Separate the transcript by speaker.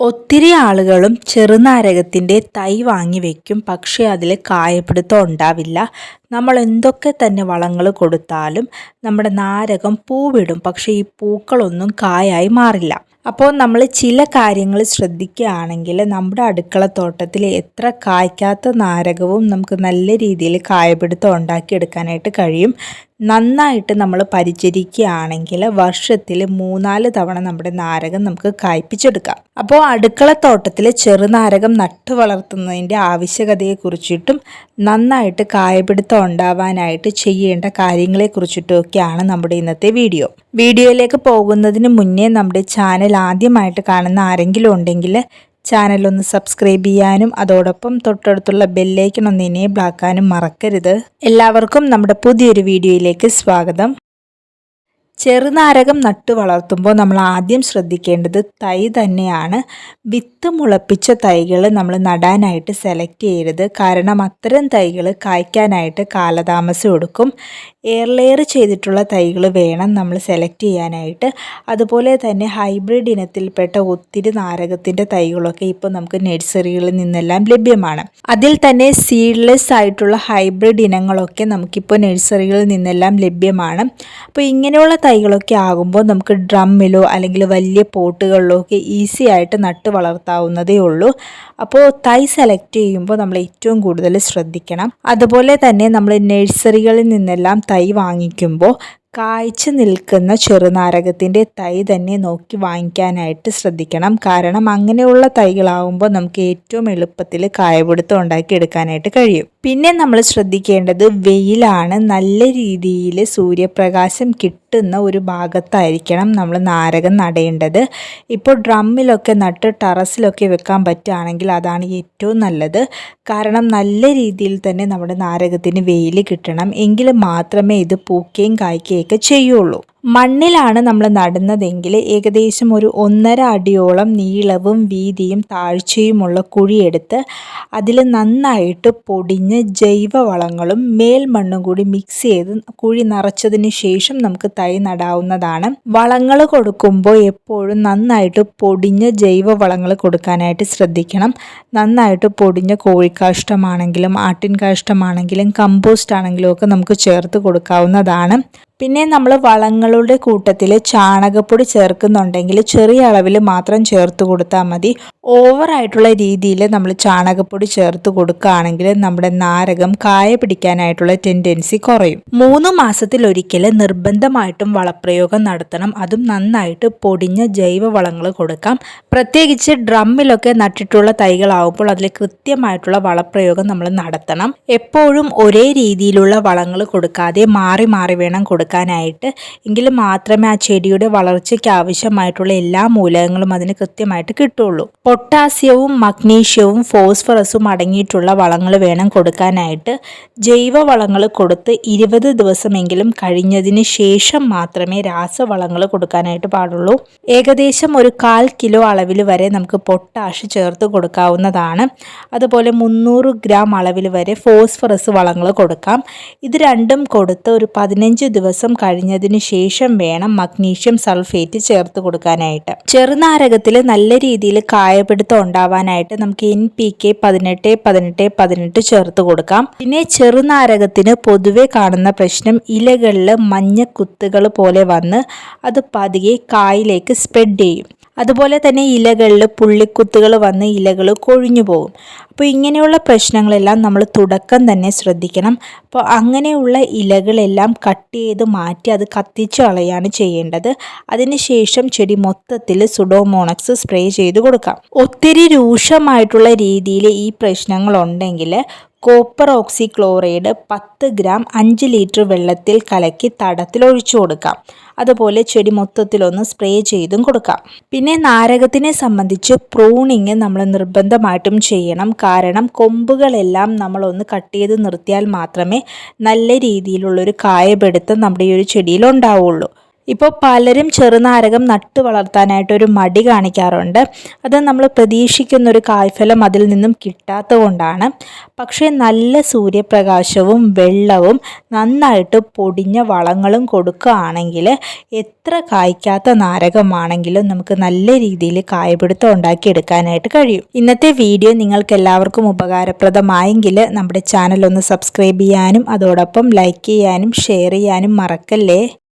Speaker 1: ഒത്തിരി ആളുകളും ചെറുനാരകത്തിന്റെ തൈ വാങ്ങി വെക്കും. പക്ഷേ അതിൽ കായപിടുത്തം ഉണ്ടാവില്ല. നമ്മൾ എന്തൊക്കെ തന്നെ വളങ്ങൾ കൊടുത്താലും നമ്മുടെ നാരകം പൂവിടും. പക്ഷേ ഈ പൂക്കളൊന്നും കായായി മാറില്ല. അപ്പോൾ നമ്മൾ ചില കാര്യങ്ങൾ ശ്രദ്ധിക്കുകയാണെങ്കിൽ നമ്മുടെ അടുക്കള തോട്ടത്തിൽ എത്ര കായ്ക്കാത്ത നാരകവും നമുക്ക് നല്ല രീതിയിൽ കായപിടുത്തം ഉണ്ടാക്കിയെടുക്കാനായിട്ട് കഴിയും. നന്നായിട്ട് നമ്മൾ പരിചരിക്കുകയാണെങ്കിൽ വർഷത്തിൽ മൂന്നാൽ തവണ നമ്മുടെ നാരകം നമുക്ക് കായ്പ്പിച്ചെടുക്കാം അപ്പോൾ അടുക്കളത്തോട്ടത്തിൽ ചെറുനാരകം നട്ടു വളർത്തുന്നതിന്റെ ആവശ്യകതയെക്കുറിച്ചിട്ടും നന്നായിട്ട് കായപിടുത്തം ഉണ്ടാവാനായിട്ട് ചെയ്യേണ്ട കാര്യങ്ങളെക്കുറിച്ചിട്ടൊക്കെയാണ് നമ്മുടെ ഇന്നത്തെ വീഡിയോ. വീഡിയോയിലേക്ക് പോകുന്നതിന് മുന്നേ നമ്മുടെ ചാനൽ ആദ്യമായിട്ട് കാണുന്ന ആരെങ്കിലും ഉണ്ടെങ്കിൽ ചാനൽ ഒന്ന് സബ്സ്ക്രൈബ് ചെയ്യാനും അതോടൊപ്പം തൊട്ടടുത്തുള്ള ബെല്ലൈക്കൺ ഒന്ന് എനേബിൾ ആക്കാനും മറക്കരുത്. എല്ലാവർക്കും നമ്മുടെ പുതിയൊരു വീഡിയോയിലേക്ക് സ്വാഗതം. ചെറുനാരകം നട്ടു വളർത്തുമ്പോൾ നമ്മൾ ആദ്യം ശ്രദ്ധിക്കേണ്ടത് തൈ തന്നെയാണ്. വിത്ത് മുളപ്പിച്ച തൈകൾ നമ്മൾ നടാനായിട്ട് സെലക്ട് ചെയ്യരുത്. കാരണം അത്തരം തൈകൾ കായ്ക്കാനായിട്ട് കാലതാമസം എടുക്കും. എയർ ലെയർ ചെയ്തിട്ടുള്ള തൈകൾ വേണം നമ്മൾ സെലക്ട് ചെയ്യാനായിട്ട്. അതുപോലെ തന്നെ ഹൈബ്രിഡ് ഇനത്തിൽപ്പെട്ട ഒത്തിരി നാരകത്തിന്റെ തൈകളൊക്കെ ഇപ്പോൾ നമുക്ക് നഴ്സറികളിൽ നിന്നെല്ലാം ലഭ്യമാണ്. അതിൽ തന്നെ സീഡ്ലെസ് ആയിട്ടുള്ള ഹൈബ്രിഡ് ഇനങ്ങളൊക്കെ നമുക്കിപ്പോൾ നഴ്സറികളിൽ നിന്നെല്ലാം ലഭ്യമാണ്. അപ്പോൾ ഇങ്ങനെയുള്ള തൈകളൊക്കെ ആകുമ്പോൾ നമുക്ക് ഡ്രമ്മിലോ അല്ലെങ്കിൽ വലിയ പോട്ടുകളിലോ ഒക്കെ ഈസി ആയിട്ട് നട്ട് വളർത്താവുന്നതേ ഉള്ളൂ. അപ്പോൾ തൈ സെലക്ട് ചെയ്യുമ്പോൾ നമ്മൾ ഏറ്റവും കൂടുതൽ ശ്രദ്ധിക്കണം. അതുപോലെ തന്നെ നമ്മൾ നഴ്സറികളിൽ നിന്നെല്ലാം തൈ വാങ്ങിക്കുമ്പോൾ കായ്ച്ചു നിൽക്കുന്ന ചെറുനാരകത്തിന്റെ തൈ തന്നെ നോക്കി വാങ്ങിക്കാനായിട്ട് ശ്രദ്ധിക്കണം. കാരണം അങ്ങനെയുള്ള തൈകളാവുമ്പോൾ നമുക്ക് ഏറ്റവും എളുപ്പത്തിൽ കായപിടുത്തം ഉണ്ടാക്കി എടുക്കാനായിട്ട് കഴിയും. പിന്നെ നമ്മൾ ശ്രദ്ധിക്കേണ്ടത് വെയിലാണ്. നല്ല രീതിയിൽ സൂര്യപ്രകാശം കിട്ടുന്ന ഒരു ഭാഗത്തായിരിക്കണം നമ്മൾ നാരകം നടേണ്ടത്. ഇപ്പോൾ ഡ്രമ്മിലൊക്കെ നട്ട് ടെറസിലൊക്കെ വെക്കാൻ പറ്റുകയാണെങ്കിൽ അതാണ് ഏറ്റവും നല്ലത്. കാരണം നല്ല രീതിയിൽ തന്നെ നമ്മുടെ നാരകത്തിന് വെയിൽ കിട്ടണം. എങ്കിൽ മാത്രമേ ഇത് പൂക്കുകയും കായ്ക്കുകയൊക്കെ ചെയ്യുള്ളൂ. മണ്ണിലാണ് നമ്മൾ നടുന്നതെങ്കിൽ ഏകദേശം ഒരു ഒന്നര അടിയോളം നീളവും വീതിയും താഴ്ചയുമുള്ള കുഴിയെടുത്ത് അതിൽ നന്നായിട്ട് പൊടിഞ്ഞ് ജൈവവളങ്ങളും മേൽമണ്ണും കൂടി മിക്സ് ചെയ്ത് കുഴി നിറച്ചതിന് ശേഷം നമുക്ക് തൈ നടാവുന്നതാണ്. വളങ്ങൾ കൊടുക്കുമ്പോൾ എപ്പോഴും നന്നായിട്ട് പൊടിഞ്ഞ ജൈവവളങ്ങൾ കൊടുക്കാനായിട്ട് ശ്രദ്ധിക്കണം. നന്നായിട്ട് പൊടിഞ്ഞ കോഴിക്കാഷ്ടമാണെങ്കിലും ആട്ടിൻ കാഷ്ടമാണെങ്കിലും കമ്പോസ്റ്റ് ആണെങ്കിലും ഒക്കെ നമുക്ക് ചേർത്ത് കൊടുക്കാവുന്നതാണ്. പിന്നെ നമ്മൾ വളങ്ങളുടെ കൂട്ടത്തിൽ ചാണകപ്പൊടി ചേർക്കുന്നുണ്ടെങ്കിൽ ചെറിയ അളവിൽ മാത്രം ചേർത്ത് കൊടുത്താൽ മതി. ഓവറായിട്ടുള്ള രീതിയിൽ നമ്മൾ ചാണകപ്പൊടി ചേർത്ത് കൊടുക്കുകയാണെങ്കിൽ നമ്മുടെ നാരകം കായ പിടിക്കാനായിട്ടുള്ള ടെൻഡൻസി കുറയും. മൂന്ന് മാസത്തിൽ മാസത്തിലൊരിക്കൽ നിർബന്ധമായിട്ടും വളപ്രയോഗം നടത്തണം. അതും നന്നായിട്ട് പൊടിഞ്ഞ ജൈവ വളങ്ങൾ കൊടുക്കാം. പ്രത്യേകിച്ച് ഡ്രമ്മിലൊക്കെ നട്ടിട്ടുള്ള തൈകളാവുമ്പോൾ അതിൽ കൃത്യമായിട്ടുള്ള വളപ്രയോഗം നമ്മൾ നടത്തണം. എപ്പോഴും ഒരേ രീതിയിലുള്ള വളങ്ങൾ കൊടുക്കാതെ മാറി മാറി വേണം കൊടുക്കാനായിട്ട്. എങ്കിൽ മാത്രമേ ആ ചെടിയുടെ വളർച്ചയ്ക്ക് ആവശ്യമായിട്ടുള്ള എല്ലാ മൂലകങ്ങളും അതിന് കൃത്യമായിട്ട് കിട്ടുള്ളൂ. പൊട്ടാസ്യവും മഗ്നീഷ്യവും ഫോസ്ഫറസും അടങ്ങിയിട്ടുള്ള വളങ്ങൾ വേണം കൊടുക്കാനായിട്ട്. ജൈവ വളങ്ങൾ കൊടുത്ത് ഇരുപത് ദിവസമെങ്കിലും കഴിഞ്ഞതിന് ശേഷം മാത്രമേ രാസവളങ്ങൾ കൊടുക്കാനായിട്ട് പാടുള്ളൂ. ഏകദേശം ഒരു കാൽ കിലോ അളവിൽ വരെ നമുക്ക് പൊട്ടാഷ് ചേർത്ത് കൊടുക്കാവുന്നതാണ്. അതുപോലെ മുന്നൂറ് ഗ്രാം അളവിൽ വരെ ഫോസ്ഫറസ് വളങ്ങൾ കൊടുക്കാം. ഇത് രണ്ടും കൊടുത്ത് ഒരു പതിനഞ്ച് ദിവസം കഴിഞ്ഞതിന് ശേഷം വേണം മഗ്നീഷ്യം സൾഫേറ്റ് ചേർത്ത് കൊടുക്കാനായിട്ട്. ചെറുനാരകത്തിൽ നല്ല രീതിയിൽ കായ കായപിടുത്തം ഉണ്ടാവാനായിട്ട് നമുക്ക് എൻ പി കെ പതിനെട്ട് പതിനെട്ട് പതിനെട്ട് ചേർത്ത് കൊടുക്കാം. പിന്നെ ചെറുനാരകത്തിന് പൊതുവെ കാണുന്ന പ്രശ്നം ഇലകളിൽ മഞ്ഞ കുത്തുകൾ പോലെ വന്ന് അത് പതിയെ കായിലേക്ക് സ്പ്രെഡ് ചെയ്യും. അതുപോലെ തന്നെ ഇലകളിൽ പുള്ളിക്കുത്തുകൾ വന്ന് ഇലകൾ കൊഴിഞ്ഞു പോകും. അപ്പോൾ ഇങ്ങനെയുള്ള പ്രശ്നങ്ങളെല്ലാം നമ്മൾ തുടക്കം തന്നെ ശ്രദ്ധിക്കണം. അപ്പോൾ അങ്ങനെയുള്ള ഇലകളെല്ലാം കട്ട് ചെയ്ത് മാറ്റി അത് കത്തിച്ച് കളയാണ് ചെയ്യേണ്ടത്. അതിനുശേഷം ചെടി മൊത്തത്തിൽ സുഡോമോണക്സ് സ്പ്രേ ചെയ്ത് കൊടുക്കാം. ഒത്തിരി രൂക്ഷമായിട്ടുള്ള രീതിയിൽ ഈ പ്രശ്നങ്ങളുണ്ടെങ്കിൽ കോപ്പർ ഓക്സി ക്ലോറൈഡ് പത്ത് ഗ്രാം അഞ്ച് ലിറ്റർ വെള്ളത്തിൽ കലക്കി തടത്തിൽ ഒഴിച്ചു കൊടുക്കാം. അതുപോലെ ചെടി മൊത്തത്തിലൊന്ന് സ്പ്രേ ചെയ്തും കൊടുക്കാം. പിന്നെ നാരകത്തിനെ സംബന്ധിച്ച് പ്രൂണിങ് നമ്മൾ നിർബന്ധമായിട്ടും ചെയ്യണം. കാരണം കൊമ്പുകളെല്ലാം നമ്മളൊന്ന് കട്ട് ചെയ്ത് നിർത്തിയാൽ മാത്രമേ നല്ല രീതിയിലുള്ളൊരു കായപെടുത്തം നമ്മുടെ ഈ ഒരു ചെടിയിൽ ഉണ്ടാവുള്ളൂ. ഇപ്പോൾ പലരും ചെറുനാരകം നട്ടു വളർത്താനായിട്ട് ഒരു മടി കാണിക്കാറുണ്ട്. അത് നമ്മൾ പ്രതീക്ഷിക്കുന്ന ഒരു കായ്ഫലം അതിൽ നിന്നും കിട്ടാത്തത് കൊണ്ടാണ് പക്ഷേ നല്ല സൂര്യപ്രകാശവും വെള്ളവും നന്നായിട്ട് പൊടിഞ്ഞ വളങ്ങളും കൊടുക്കുകയാണെങ്കിൽ എത്ര കായ്ക്കാത്ത നാരകമാണെങ്കിലും നമുക്ക് നല്ല രീതിയിൽ കായപിടുത്തം ഉണ്ടാക്കിയെടുക്കാനായിട്ട് കഴിയും. ഇന്നത്തെ വീഡിയോ നിങ്ങൾക്ക് എല്ലാവർക്കും ഉപകാരപ്രദമായെങ്കിൽ നമ്മുടെ ചാനൽ ഒന്ന് സബ്സ്ക്രൈബ് ചെയ്യാനും അതോടൊപ്പം ലൈക്ക് ചെയ്യാനും ഷെയർ ചെയ്യാനും മറക്കല്ലേ?